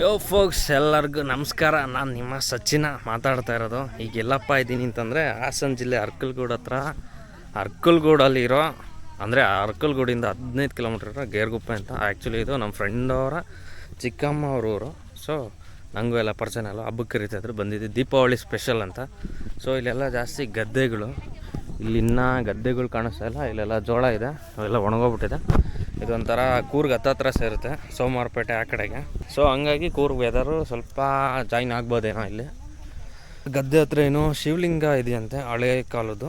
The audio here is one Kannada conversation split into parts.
ಯೋ ಫೋಕ್ಸ್ ಎಲ್ಲರಿಗೂ ನಮಸ್ಕಾರ. ನಾನು ನಿಮ್ಮ ಸಚಿನ ಮಾತಾಡ್ತಾ ಇರೋದು. ಈಗ ಎಲ್ಲಪ್ಪ ಇದ್ದೀನಿ ಅಂತಂದರೆ, ಹಾಸನ ಜಿಲ್ಲೆ ಅರ್ಕಲ್ಗೂಡು ಹತ್ರ. ಅರ್ಕಲ್ಗೂಡಲ್ಲಿರೋ, ಅಂದರೆ ಅರ್ಕಲ್ಗೂಡಿಂದ ಹದಿನೈದು ಕಿಲೋಮೀಟ್ರ್ ಇರೋ ಗೇರ್ಗುಪ್ಪೆ ಅಂತ. ಆ್ಯಕ್ಚುಲಿ ಇದು ನಮ್ಮ ಫ್ರೆಂಡ್ ಅವರ ಚಿಕ್ಕಮ್ಮ ಅವ್ರ ಸೊ ನನಗೂ ಎಲ್ಲ ಪರ್ಸನ್ ಎಲ್ಲ ಹಬ್ಬಕ್ಕೆ ಕರಿತಾಯಿದ್ರು ಬಂದಿದ್ದು ದೀಪಾವಳಿ ಸ್ಪೆಷಲ್ ಅಂತ. ಸೊ ಇಲ್ಲೆಲ್ಲ ಜಾಸ್ತಿ ಗದ್ದೆಗಳು. ಇಲ್ಲಿ ಇನ್ನೂ ಗದ್ದೆಗಳು ಕಾಣಿಸ್ತಾ ಇಲ್ಲ. ಇಲ್ಲೆಲ್ಲ ಜೋಳ ಇದೆ. ಅವೆಲ್ಲ ಒಣಗೋಗ್ಬಿಟ್ಟಿದೆ. ಇದೊಂಥರ ಕೂರ್ಗ್ ಹತ್ತತ್ರ ಸೇರುತ್ತೆ, ಸೋಮವಾರಪೇಟೆ ಆ ಕಡೆಗೆ. ಸೊ ಹಂಗಾಗಿ ಕೂರ್ಗ್ ವೆದರು ಸ್ವಲ್ಪ ಜಾಯಿನ್ ಆಗ್ಬೋದೇನೋ ಇಲ್ಲಿ. ಗದ್ದೆ ಹತ್ರ ಏನೋ ಶಿವಲಿಂಗ ಇದೆಯಂತೆ, ಹಳೆ ಕಾಲದ್ದು.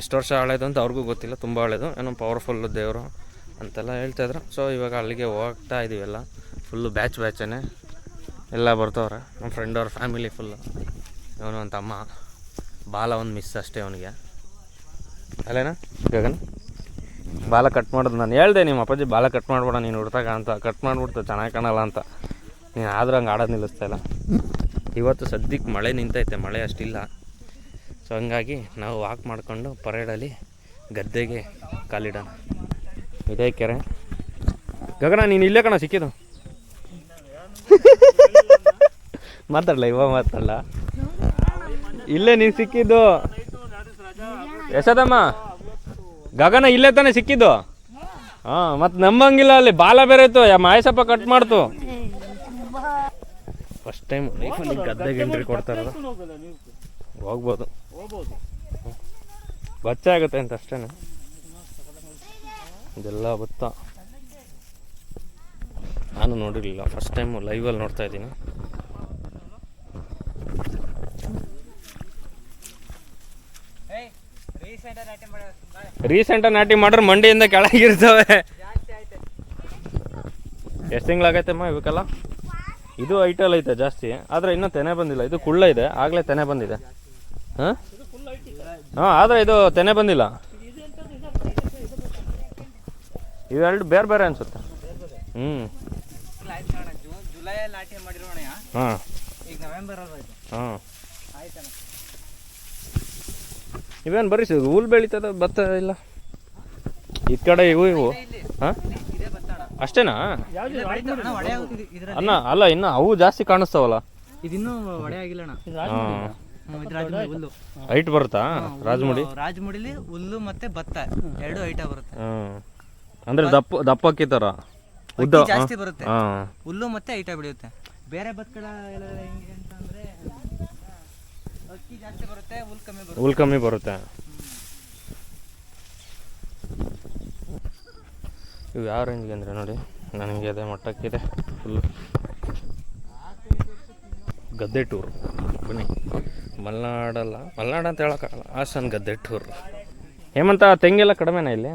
ಎಷ್ಟು ವರ್ಷ ಹಳೇದು ಅಂತ ಅವ್ರಿಗೂ ಗೊತ್ತಿಲ್ಲ, ತುಂಬ ಹಳೇದು, ಏನೋ ಪವರ್ಫುಲ್ ದೇವರು ಅಂತೆಲ್ಲ ಹೇಳ್ತಾಯಿದ್ರು ಸೊ ಇವಾಗ ಅಲ್ಲಿಗೆ ಹೋಗ್ತಾ ಇದೀವೆಲ್ಲ ಫುಲ್ಲು ಬ್ಯಾಚ್ ಬ್ಯಾಚನೇ ಎಲ್ಲ ಬರ್ತವ್ರೆ ನಮ್ಮ ಫ್ರೆಂಡ್ ಅವ್ರ ಫ್ಯಾಮಿಲಿ ಫುಲ್ಲು ಇವನು ಒಂದು ತಮ್ಮ ಬಾಲ ಒಂದು ಮಿಸ್ ಅಷ್ಟೇ ಅವನಿಗೆ. ಅಲ್ಲೇನಾ, ಗಗನ್? ಬಾಲ ಕಟ್ ಮಾಡೋದು ನಾನು ಹೇಳ್ದೆ ನಿಮ್ಮ ಅಪ್ಪಾಜಿ, ಬಾಲ ಕಟ್ ಮಾಡ್ಬೇಡ, ನೀನು ಹುಡ್ತಾಗ ಅಂತ. ಕಟ್ ಮಾಡಿಬಿಡ್ತು, ಚೆನ್ನಾಗಿ ಕಾಣಲ್ಲ ಅಂತ. ನೀನು ಆದ್ರೂ ಹಂಗೆ ಆಡೋದು ನಿಲ್ಲಿಸ್ತಾ ಇಲ್ಲ. ಇವತ್ತು ಸದ್ಯಕ್ಕೆ ಮಳೆ ನಿಂತೈತೆ, ಮಳೆ ಅಷ್ಟಿಲ್ಲ. ಸೊ ಹಂಗಾಗಿ ನಾವು ವಾಕ್ ಮಾಡಿಕೊಂಡು ಪರೇಡಲ್ಲಿ ಗದ್ದೆಗೆ ಕಾಲಿಡೋಣ. ಇದೇ ಕೆರೆ. ಗಗನ, ನೀನು ಇಲ್ಲೇ ಕಣ, ಸಿಕ್ಕಿದ್ದು. ಮಾತಾಡಲ್ಲ ಇವಾಗ ಮಾತಾಡಲ್ಲ ಇಲ್ಲೇ ನೀನು ಸಿಕ್ಕಿದ್ದು. ಯಶೋದಮ್ಮ ಗಗನ ಇಲ್ಲೇ ತಾನೇ ಸಿಕ್ಕಿದ್ದು? ಹಾಂ, ಮತ್ತು ನಂಬಂಗಿಲ್ಲ ಅಲ್ಲಿ. ಬಾಲ ಬೇರೆ ಇತ್ತು. ಯಾ, ಮಾಯಸಪ್ಪ ಕಟ್ ಮಾಡ್ತು. ಫಸ್ಟ್ ಟೈಮ್ ಗದ್ದೆಗೆ ಎಂಟ್ರಿ ಕೊಡ್ತಾರಲ್ಲ ಹೋಗ್ಬೋದು. ಬಚ್ಚ ಆಗುತ್ತೆ ಅಂತ ಅಷ್ಟೇನೆ. ಇದೆಲ್ಲ ಬತ್ತ. ನಾನು ನೋಡಿರಲಿಲ್ಲ. ಫಸ್ಟ್ ಟೈಮ್ ಲೈವಲ್ಲಿ ನೋಡ್ತಾ ಇದ್ದೀನಿ. ರೀಸೆಂಟಾಗಿ ನಾಟಿ ಮಾಡ್ರೆ ಮಂಡಿಯಿಂದ ಕೆಳಗಿರ್ತವೆ. ಎಷ್ಟು ತಿಂಗಳಾಗೈತಮ್ಮ ಇವಕ್ಕೆಲ್ಲ? ಇದು ಐಟಲ್ ಐತೆ ಜಾಸ್ತಿ ಆದರೆ ಇನ್ನೂ ತೆನೆ ಬಂದಿಲ್ಲ. ಇದು ಕುಳ್ಳ ಇದೆ ಆಗಲೇ ತೆನೆ ಬಂದಿದೆ. ಹಾಂ? ಹಾಂ ಆದರೆ ಇದು ತೆನೆ ಬಂದಿಲ್ಲ. ಇವೆರಡು ಬೇರೆ ಬೇರೆ ಅನ್ಸುತ್ತೆ. ಹ್ಞೂ ಹಾಂ. ಹಾಂ. ಇವೇನು ಬರೀ ಸಿ- ಹುಲ್ ಬೆಳೀತದ ಭತ್ತ ಇಲ್ಲ? ಈ ಕಡೆ ಇವು ಇವು. ಹಾಂ? ಇದೇ ಬತ್ತಣ ಅಷ್ಟೇನಾ ಅಣ್ಣ ಅಲ್ಲ ಇನ್ನು ಅವು ಜಾಸ್ತಿ ಕಾಣಿಸ್ತಾವಲ್ಲ? ಇದಿನ್ನೂ ಒಡೆ ಆಗಿಲ್ಲ ಹೈಟ್ ಬರುತ್ತಾ ರಾಜಮುಡಿ ರಾಜಮುಡಿಲಿ ಹುಲ್ಲು ಮತ್ತೆ ಭತ್ತ ಎರಡು ಐಟ ಬರುತ್ತೆ. ಹ್ಮ್ ಅಂದ್ರೆ ದಪ್ಪ ದಪ್ಪಕ್ಕಿ ಹಾಕಿತರ ಉದ್ದ ಅಕ್ಕಿ ಜಾಸ್ತಿ ಬರುತ್ತೆ. ಹುಲ್ಲು ಮತ್ತೆ ಐಟ ಬೆಳೆಯುತ್ತೆ. ಬೇರೆ ಭತ್ತಗಳ ಎಲ್ಲ ಹೆಂಗೆ ಅಂತಂದ್ರೆ ಅಕ್ಕಿ ಜಾಸ್ತಿ ಬರುತ್ತೆ ಹುಲ್ ಕಮ್ಮಿ ಬರುತ್ತೆ. ಇವು ಯಾವ ರೇಂಜ್ಗೆ ಅಂದರೆ ನೋಡಿ, ನನಗೆ ಅದೇ ಮಟ್ಟಕ್ಕಿದೆ. ಫುಲ್ಲು ಗದ್ದೆ ಟೂರ್ ಬನ್ನಿ. ಮಲೆನಾಡಲ್ಲ. ಮಲೆನಾಡು ಅಂತ ಹೇಳೋಕ್ಕಾಗಲ್ಲ. ಹಾಸನ್ ಗದ್ದೆ ಟೂರ್ ಹೇಮಂತ, ತೆಂಗೆಲ್ಲ ಕಡಿಮೆನಾ ಇಲ್ಲಿ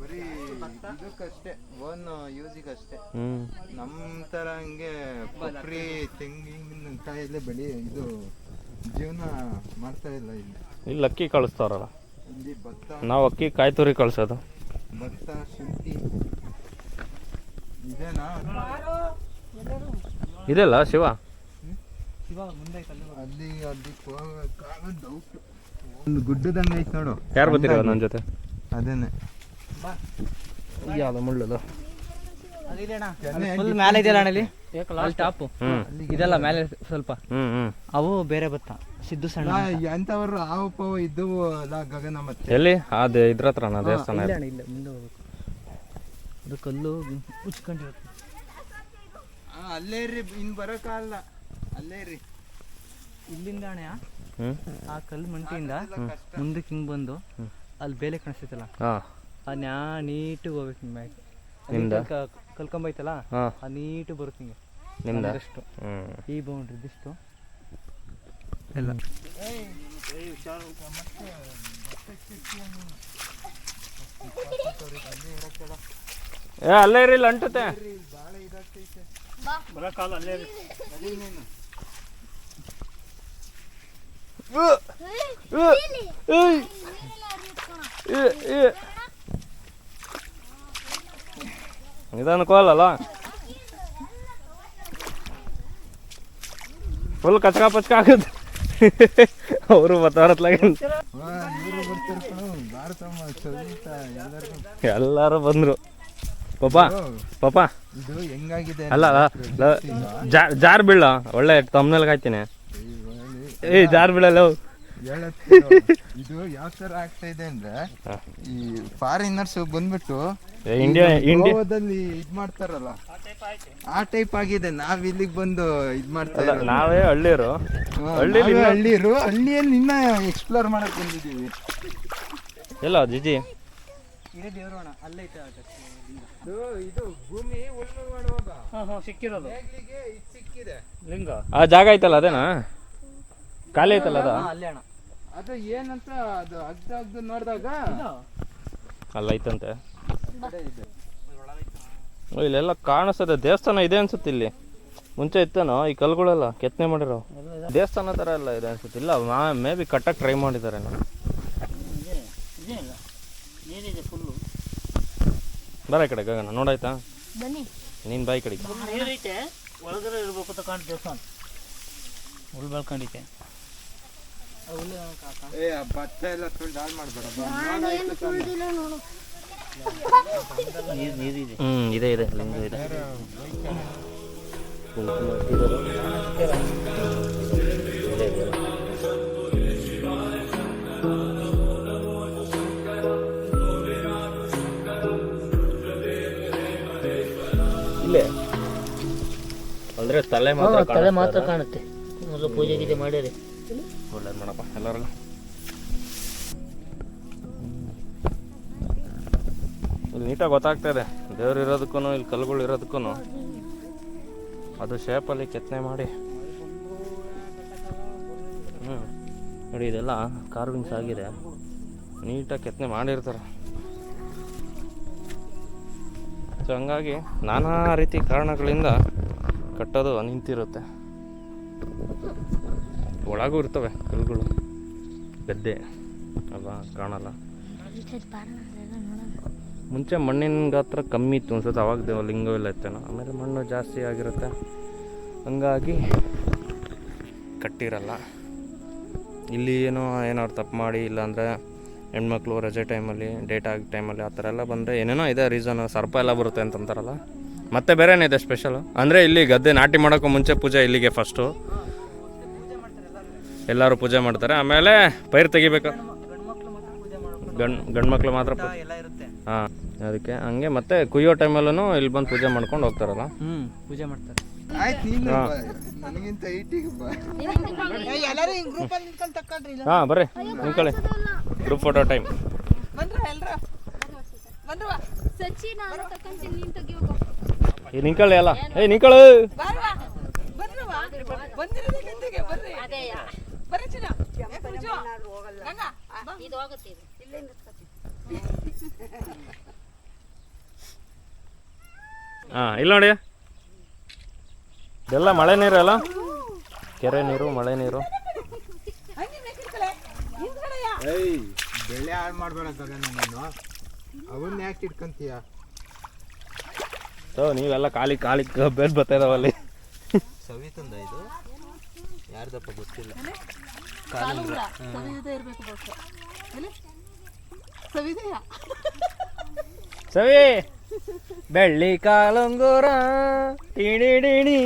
ಬರೀ ಇದಕ್ಕಷ್ಟೇ ಓನ್ ಯೂಸಿಗಷ್ಟೇ. ಹ್ಞೂ ನಮ್ಮ ಥರ ಹಂಗೆ ಕೊಬ್ಬರಿ ತೆಂಗಿನಕಾಯಲ್ಲೇ ಬೆಳಿ ಇದು ಜೀವನ ಮಾಡ್ತಾ ಇಲ್ಲ ಇಲ್ಲಿ. ಇಲ್ಲಿ ಅಕ್ಕಿ ಕಳಿಸ್ತಾರಲ್ಲ. ಇಲ್ಲಿ ಭತ್ತ ನಾವು ಅಕ್ಕಿ ಕಾಯಿ ತುರಿ ಕಳಿಸೋದು. ಭತ್ತ ಶುಂಠಿ. ಇದೇನಾ? ಇದೆಲ್ಲ ಶಿವ? ಅಲ್ಲಿ ಹೋಗಕ್ಕಾಗ ಡೌಟ್ ಒಂದು ಗುಡ್ಡದಂಗೆ ಐತೆ ನೋಡು. ಯಾರು ಬರ್ತೀರ ನನ್ನ ಜೊತೆ? ಅದೇನೆ ಯಾವ್ದು ಮುಳ್ಳದು? ಫುಲ್ ಮೇಲೆ ಇದೆಯಲ್ಲ ಅಣ್ಣ ಇಲ್ಲಿ? ಅಲ್ಲಿ ಟಾಪು. ಹ್ಮ್. ಇದೆಲ್ಲ ಮೇಲೆ ಸ್ವಲ್ಪ. ಅವು ಬೇರೆ ಭತ್ತ ಸಿದ್ದು ಸಣ್ಣ ಎಂಥವ್ರು ಆವು ಪಾವು ಇದ್ದು ಗಗನ ಮತ್ತೆ? ಎಲ್ಲಿ? ಅದೇ ಇದ್ರ ಹತ್ರನ ದೇವಸ್ಥಾನ ಇಲ್ಲ ಇಲ್ಲ ಮುಂದೆ ಹೋಗ್ಬೇಕು. ಅದು ಕಲ್ಲು ಉಚ್ಕೊಂಡಿರುತ್ತೆ. ಆ, ಅಲ್ಲೇ ರೀ ಇನ್ ಬರೋಕ್ಕಾಗಲ್ಲ ಅಲ್ಲೇ ರೀ ಇಲ್ಲಿಂದ ಅಣ್ಣ ಆ ಕಲ್ಲು ಮಂಟಿಯಿಂದ ಮುಂದಕ್ಕೆ ಹಿಂಗೆ ಬಂದು ಅಲ್ಲಿ ಬೇಲೆ ಕಾಣಿಸ್ತೈತಲ್ಲ? ಆ ನ್ಯಾ ನೀಟಿಗೆ ಹೋಗ್ಬೇಕು ನಿಮ್ಮ ಮ್ಯಾಗೆ ನಿಮ್ದ? ಕಲ್ಕೊಂಬೈತಲ್ಲ? ಹಾ. ಆ ನೀಟು ಬರುತ್ತೆ ಹಿಂಗೆ ನಿಮ್ದ. ಹ್ಮ್. ಈ ಬೌಂಡ್ರಿ ಇದಿಷ್ಟು. ಎಲ್ಲ. ಏ ಅಲ್ಲೇ ಇರಿ ಅಂಟುತ್ತೆ. ನಿಧಾನಕ್ಕೋಲ್ಲ ಫುಲ್ ಕಚ್ಕಾ ಪಚ್ಕ ಆಗುತ್ತೆ. ಅವರು ಬರ್ತಾರತ್ಲಾಗ ಎಲ್ಲರೂ ಬಂದರು. ಪಾಪ ಪಾಪ ಇದು ಹೆಂಗಾಗಿದೆ ಅಲ್ಲ ಜಾರ್ ಬೀಳ ಒಳ್ಳೆ ತಮ್ಮನಲ್ಲಿ ಕಾಯ್ತೀನಿ ಏ ಜಾರ್ ಬೀಳಲ್ಲ. ಇದು ಯಾವ ತರ ಆಗ್ತಾ ಇದೆ ಅಂದ್ರೆ. ಈ ಫಾರಿನರ್ಸ್ ಬಂದ್ಬಿಟ್ಟು ಇಂಡಿಯಾ ಇಂಡಿಯಾ ಗೋವಾದಲ್ಲಿ ಇದ್ ಮಾಡ್ತಾರಲ್ಲ? ಆ ಟೈಪ್ ಆಗಿದೆ. ನಾವ್ ಇಲ್ಲಿಗೆ ಬಂದು ಇದ್ ಮಾಡ್ತಾ ಅಲ್ಲ ಇರೋದು. ನಾವೇ ಹಳ್ಳಿರು. ಹಾ, ಹಳ್ಳಿಲಿ ನಾವೇ ಇನ್ನ- ಹಳ್ಳಿರು. ಹಳ್ಳಿಯಲ್ಲಿ ಇನ್ನ ಎಕ್ಸ್ಪ್ಲೋರ್ ಮಾಡಕ್ ಬಂದಿದೀವಿ ಎಲ್ಲ ಜಿಜಿ? ಇದೇ ಭೂಮಿ ಉಳುಮೆ ಮಾಡುವಾಗ. ಸಿಕ್ಕಿರೋದು. ಸಿಕ್ಕಿದೆ? ಲಿಂಗ. ಆ ಜಾಗ ಐತಲ್ಲ ಅದೇನಾ? ಖಾಲಿ ಐತಲ್ಲ ಅದ? ಅಲ್ಲೇ ಅಣ್ಣ. ಅದು ಏನಂತ ಅದು ಅಗ್ದ ಅಗ್ದು ನೋಡಿದಾಗ ಅಲ್ಲ ಐತಂತೆ. ಇಲ್ಲೆಲ್ಲ ಕಾಣಿಸ್ತದೆ. ದೇವಸ್ಥಾನ ಇದೆ ಅನ್ಸುತ್ತೆ ಇಲ್ಲಿ. ಮುಂಚೆ ಇತ್ತೇನೋ ಈ ಕಲ್ಗಳೆಲ್ಲ ಕೆತ್ತನೆ ಮಾಡಿರೋ ದೇವಸ್ಥಾನ ಥರ ಎಲ್ಲ ಇದೆ ಅನ್ಸುತ್ತೆ. ಇಲ್ಲ ಮೇ ಬಿ ಕಟ್ಟಕ್ಕೆ ಟ್ರೈ ಮಾಡಿದ್ದಾರೆ ನಾನು ಫುಲ್ಲು ಬರ ಈ ಕಡೆ ಗಗನ ನೋಡಾಯ್ತಾ? ಬನ್ನಿ. ನೀನು ಬಾಯಿ ಕಡೆಗೆ. ಒಳಗಡೆ ಇರ್ಬೇಕು ಅಂತ ಕಾಣ್ ದೇವಸ್ಥಾನ. ಬೆಳ್ಕೊಂಡಿತೆ ಏ ಭತ್ತ ಎಲ್ಲ ಫುಲ್ ಡಾಲ್ ಮಾಡ್ಬೇಡ. ಹ್ಞೂ ಇದೆ ಇದೆ. ಲಿಂಗ ಇದೆ. ಇಲ್ಲೇ. ಅಂದ್ರೆ ತಲೆ ಮಾತ್ರ ತಲೆ ಮಾತ್ರ ಕಾಣುತ್ತೆ. ಮೊದಲು ಪೂಜೆ ಗೀಜೆ ಮಾಡಿರಿ. ಒಳ್ಳೇದು ಮಾಡಪ್ಪ ಎಲ್ಲರಿಗೂ ಇಲ್ಲಿ ನೀಟಾಗಿ ಗೊತ್ತಾಗ್ತಾ ಇದೆ. ದೇವ್ರು ಇರೋದಕ್ಕೂ ಇಲ್ಲಿ ಕಲ್ಲುಗಳು ಇರೋದಕ್ಕೂ ಅದು ಶೇಪಲ್ಲಿ ಕೆತ್ತನೆ ಮಾಡಿ. ಹ್ಞೂ ನೋಡಿ, ಇದೆಲ್ಲ ಕಾರ್ವಿಂಗ್ಸ್ ಆಗಿದೆ. ನೀಟಾಗಿ ಕೆತ್ತನೆ ಮಾಡಿರ್ತಾರೆ. ಸೊ ಹಂಗಾಗಿ ನಾನಾ ರೀತಿ ಕಾರಣಗಳಿಂದ ಕಟ್ಟೋದು ನಿಂತಿರುತ್ತೆ. ಒಳಗೂ ಇರ್ತವೆ ಕಲ್ಲುಗಳು. ಗದ್ದೆ. ಅಲ್ವಾ? ಕಾಣಲ್ಲ. ಮುಂಚೆ ಮಣ್ಣಿನ ಗಾತ್ರ ಕಮ್ಮಿ ಇತ್ತು ಅನ್ಸುತ್ತೆ, ಅವಾಗ ದೇವ ಲಿಂಗವೆಲ್ಲ ಇತ್ತೇನೋ. ಆಮೇಲೆ ಮಣ್ಣು ಜಾಸ್ತಿ ಆಗಿರುತ್ತೆ. ಹಂಗಾಗಿ ಕಟ್ಟಿರಲ್ಲ. ಇಲ್ಲಿ ಏನೋ, ಏನಾದ್ರು ತಪ್ಪು ಮಾಡಿ, ಇಲ್ಲಾಂದರೆ ಹೆಣ್ಮಕ್ಳು ರಜೆ ಟೈಮಲ್ಲಿ, ಡೇಟ್ ಆಗಿ ಟೈಮಲ್ಲಿ ಆ ಥರ ಎಲ್ಲ ಬಂದರೆ ಏನೇನೋ ಇದೆ ರೀಸನ್ ಸರ್ಪ ಎಲ್ಲ ಬರುತ್ತೆ ಅಂತಂತಾರಲ್ಲ. ಮತ್ತೆ ಬೇರೆ ಏನಿದೆ ಸ್ಪೆಷಲು ಅಂದರೆ ಇಲ್ಲಿ ಗದ್ದೆ ನಾಟಿ ಮಾಡೋಕ್ಕೂ ಮುಂಚೆ ಪೂಜೆ ಇಲ್ಲಿಗೆ ಫಸ್ಟು ಎಲ್ಲರೂ ಪೂಜೆ ಮಾಡ್ತಾರೆ. ಆಮೇಲೆ ಪೈರು ತೆಗಿಬೇಕು. ಗಂಡ್ ಗಂಡು ಮಕ್ಳು ಮಾತ್ರ ಹಾಂ. ಅದಕ್ಕೆ ಹಂಗೆ ಮತ್ತೆ ಕುಯ್ಯೋ ಟೈಮಲ್ಲೂ ಇಲ್ಲಿ ಬಂದು ಪೂಜೆ ಮಾಡ್ಕೊಂಡು ಹೋಗ್ತಾರಲ್ಲ? ಹ್ಞೂ ಪೂಜೆ ಮಾಡ್ತಾರೆ. ಆಯ್ತು ನೀನು. ಬಾ. ನನಗಿಂತ ಐಟಿಗೆ ಬಾ. ಎಲ್ಲರೂ ಹಿಂಗ್ ಗ್ರೂಪ್ ಅಲ್ಲಿ ನಿಂತ್ಕೊಂಡು ತಕ್ಕೊಂಡ್ರಿ ಇಲ್ಲ ಹಾಂ ಬರ್ರಿ ನಿಂತ್ಕೊಳ್ಳಿ. ಗ್ರೂಪ್ ಫೋಟೋ ಟೈಮ್ ಸಚ್ಚಿ ನಾನು ತಕೊಂತೀನಿ ನೀನ್ ಬರ್ರಿ ಈ ನಿಂತ್ಕೊಳ್ಳಿ ಅಲ್ಲ ಏಯ್ ನಿಂತ್ಕೊಳ್ಳು. ಅದೇ ಇದು ಹೋಗುತ್ತೆ ಇದು. ಇಲ್ಲಿಂದ ಹಾಂ ಇಲ್ಲ ನೋಡಿ. ಇದೆಲ್ಲ ಮಳೆ ನೀರು ಅಲ್ಲ ಕೆರೆ ನೀರು ಮಳೆ ನೀರು. ಏಯ್ ಬೆಳೆ ಹಾಳು ಮಾಡ್ಬೇಡ ಗಗನ ನೀನು ಅವನ್ನ ಯಾಕೆ ಇಟ್ಕೊಂತೀಯ? ಸೊ ನೀವೆಲ್ಲ ಖಾಲಿ ಕಾಲಿ ಬೇರೆ ಬರ್ತಾ ಇದಾವಲ್ಲಿ ಸವಿತಂದ ಇದು? ಯಾರ್ದಪ್ಪ ಗೊತ್ತಿಲ್ಲ. ಸವಿ! ಬೆಳ್ಳಿ ಕಾಲಂಗೂರ ಟಿಡಿಡಿಡಿ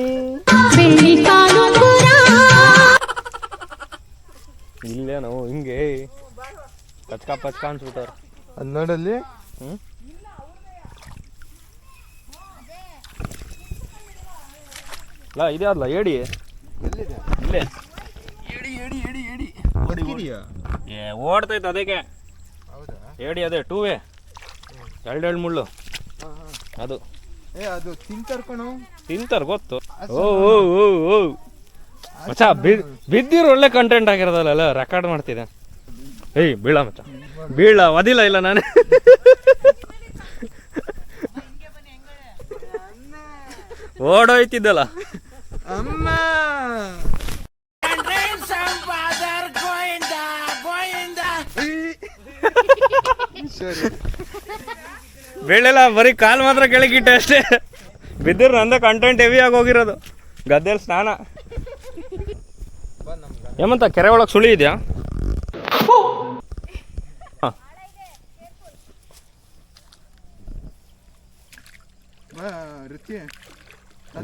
ಇಲ್ಲೇ ನಾವು ಹಿಂಗೆ ಪಚ್ಕ ಪಚ್ಕ ಅನ್ಸ್ಬಿಟ್ಟವ್ರ. ಅದು ನೋಡಲ್ಲಿ? ಹ್ಞೂ ಇಲ್ಲ ಇದೆ ಅಲ್ಲ ಏಡಿ? ಎಲ್ಲಿದೆ? ಇಲ್ಲೇ. ಬದುಕಿದೀಯಾ ಏ ಓಡ್ತೈತೆ ಅದಕ್ಕೆ. ಹೌದಾ? ಏಡಿ ಅದೇ ಟೂ ವೇ ಎರಡು ಎರಡು ಮುಳ್ಳು. ಅದು. ಏ ಅದು ತಿಂತಾರ್ ಕಣೋ. ತಿಂತಾರೆ ಗೊತ್ತು. ಓ ಓ ಓ ಓ. ಮಚ್ಚ ಬಿದ್ ಬಿದ್ದಿರೋ ಒಳ್ಳೆ ಕಂಟೆಂಟ್ ಆಗಿರೋದಲ್ಲ ರೆಕಾರ್ಡ್ ಮಾಡ್ತಿದ್ದೆ. ಏಯ್ ಬೀಳ ಮಚ್ಚ. ಬೀಳ ಒದಿಲ್ಲ ಇಲ್ಲ ನಾನು. ಓಡೋಯ್ತಿದ್ದಲ್ಲ. ಅಮ್ಮ. ಸರಿ. ಬೀಳೆಲ್ಲ ಬರೀ ಕಾಲು ಮಾತ್ರ ಕೆಳಗಿಟ್ಟೆ ಅಷ್ಟೇ. ಬಿದ್ದಿರ ನಂದೇ ಕಂಟೆಂಟ್ ಹೆವಿ ಆಗಿ ಹೋಗಿರೋದು. ಗದ್ದೆಯಲ್ಲಿ ಸ್ನಾನ. ಏಮಂತ ಕೆರೆ ಒಳಗೆ ಸುಳಿ ಇದೆಯಾ?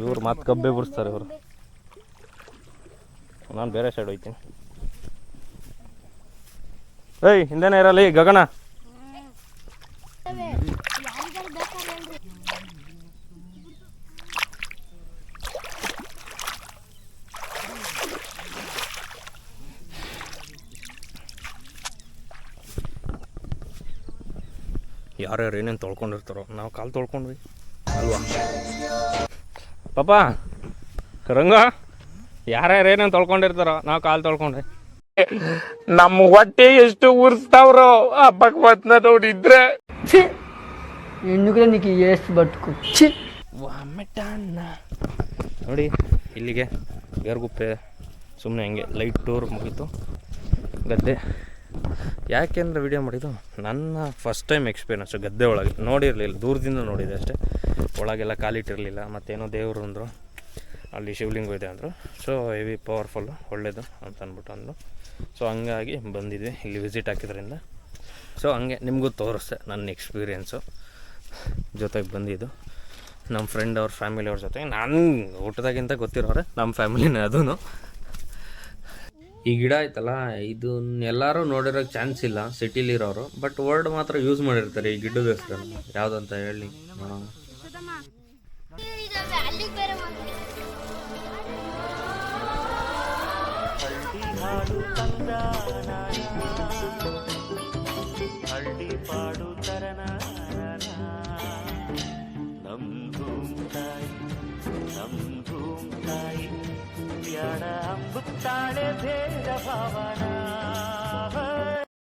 ಇವ್ರು ಮತ್ತೆ ಕಬ್ಬೆ ಬಿಡಿಸ್ತಾರೆ ಇವರು. ನಾನು ಬೇರೆ ಸೈಡ್ ಹೋಯ್ತೀನಿ. ಏಯ್ ಹಿಂದೆನೇ ಇರಲಿ ಗಗನ. ಯಾರ್ಯಾರು ಏನೇನು ತೊಳ್ಕೊಂಡಿರ್ತಾರೋ ನಾವು ಕಾಲು ತೊಳ್ಕೊಂಡ್ವಿ. ಅಲ್ವಾ? ಪಾಪ ರಂಗ ಯಾರ್ಯಾರು ಏನೇನು ತೊಳ್ಕೊಂಡಿರ್ತಾರೋ ನಾವು ಕಾಲು ತೊಳ್ಕೊಂಡ್ವಿ. ನಮ್ಮ ಹೊಟ್ಟೆ ಎಷ್ಟು ಉರ್ಸ್ತಾವ್ರು ಆ ಭಗವತ್ನ ನೋಡಿದ್ರೆ ನಿನಗೆ ಎಷ್ಟು ಬಟ್ಕು. ನೋಡಿ ಇಲ್ಲಿಗೆ ಗೇರ್ಗುಪ್ಪೆ ಸುಮ್ಮನೆ ಹಂಗೆ ಲೈಟ್ ಟೂರ್ ಮುಗೀತು. ಗದ್ದೆ. ಯಾಕೆಂದ್ರೆ ವಿಡಿಯೋ ಮಾಡಿದ್ದು ನನ್ನ ಫಸ್ಟ್ ಟೈಮ್ ಎಕ್ಸ್ಪೀರಿಯನ್ಸು ಗದ್ದೆ ಒಳಗೆ. ನೋಡಿರಲಿಲ್ಲ, ದೂರದಿಂದ ನೋಡಿದೆ ಅಷ್ಟೇ. ಒಳಗೆಲ್ಲ ಕಾಲಿಟ್ಟಿರಲಿಲ್ಲ ಮತ್ತೇನೋ ದೇವರು ಅಂದರು. ಅಲ್ಲಿ ಶಿವಲಿಂಗ ಇದೆ ಅಂದರು. ಸೊ ಹೆವಿ ಪವರ್ಫುಲ್ಲು ಒಳ್ಳೆಯದು ಅಂತ ಅಂದ್ಬಿಟ್ಟು ಅಂದರು. ಸೊ ಹಂಗಾಗಿ ಬಂದಿದ್ವಿ, ಇಲ್ಲಿ ವಿಸಿಟ್ ಹಾಕಿದ್ರಿಂದ. ಸೊ ಹಂಗೆ ನಿಮಗೂ ತೋರಿಸ್ದೆ ನನ್ನ ಎಕ್ಸ್ಪೀರಿಯೆನ್ಸು ಜೊತೆಗೆ ಬಂದಿದ್ದು. ನಮ್ಮ ಫ್ರೆಂಡ್ ಅವ್ರ ಫ್ಯಾಮಿಲಿ ಅವ್ರ ಜೊತೆ ನಾನು ಊಟದಾಗಿಂತ ಗೊತ್ತಿರೋರೆ ನಮ್ಮ ಫ್ಯಾಮಿಲಿನೇ ಅದೂ ಈ ಗಿಡ ಐತಲ್ಲ ಇದನ್ನ ಎಲ್ಲರೂ ನೋಡಿರೋ ಚಾನ್ಸ್ ಇಲ್ಲ ಸಿಟಿಲಿರೋರು ಬಟ್ ವರ್ಡ್ ಮಾತ್ರ ಯೂಸ್ ಮಾಡಿರ್ತಾರೆ ಈ ಗಿಡದ ಹೆಸರನ್ನು. ಯಾವುದಂತ ಹೇಳಿ ಹಳ್ಳಿ ಅಲ್ಲಿಗೆ ಭೂಮ್ ತಾಯಿ ಬ್ಯಾಡ ಅಂಬುತ್ತಾಳೆ ಭೇದ ಭಾವನ